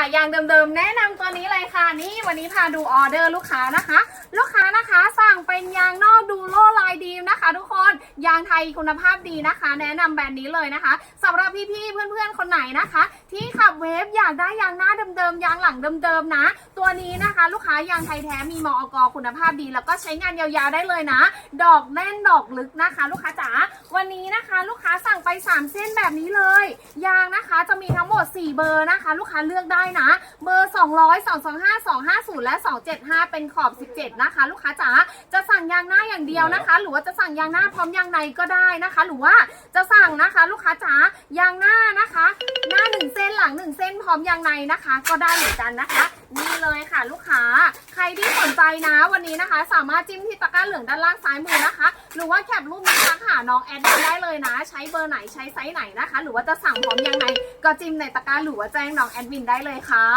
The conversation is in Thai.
ายยางเดิมๆ แนะนำตัวนี้เลยค่ะ นี่วันนี้พาดูออเดอร์ลูกค้านะคะ ลูกค้านะคะสั่งเป็นยางนอกดูโลลายดีมนะคะ ทุกคนยางไทยคุณภาพดีนะคะ แนะนำแบรนด์นี้เลยนะคะสำหรับพี่ๆเพื่อนๆคนไหนนะคะ ที่ขับเวฟอยากได้ยางหน้าเดิมๆยางหลังเดิมๆนะ ตัวนี้นะคะ ลูกค้ายางไทยแท้มีมอกคุณภาพดี แล้วก็ใช้งานยาวๆได้เลยนะ ดอกแน่นดอกลึกนะคะ ลูกค้าจ๋าวันนี้นะคะ ลูกค้าสั่งไป 3 เส้นแบบนี้เลย ยางนะคะจะมีทั้งหมด 4 เบอร์นะคะ ลูกค้าเลือกได้นะ เบอร์ 200 225 250 และ 275 เป็นขอบ 17 นะคะ ลูกค้าจ๋าจะสั่งยางหน้าอย่างเดียวนะคะ หรือว่าจะสั่งยางหน้าพร้อมยางในก็ได้นะคะ หรือว่าจะสั่งนะคะ ลูกค้าจ๋ายางหน้านะคะหน้า 1เส้นหลัง1เส้นพร้อมยางในนะคะ ก็ได้เหมือนกันนะคะ นี่เลยค่ะลูกค้า ใครที่สนใจนะวันนี้นะคะ สามารถจิ้มที่ตะกร้าเหลืองด้านล่างซ้ายมือนะคะ หรือว่าแคปรูปนี้ทักหาน้องแอดมินได้เลยนะ ใช้เบอร์ไหนใช้ไซส์ไหนนะคะ หรือว่าจะสั่งพร้อมยังไงก็จิ้มในตะกร้าหรือว่าแจ้งน้องแอดมินได้เลยค่ะ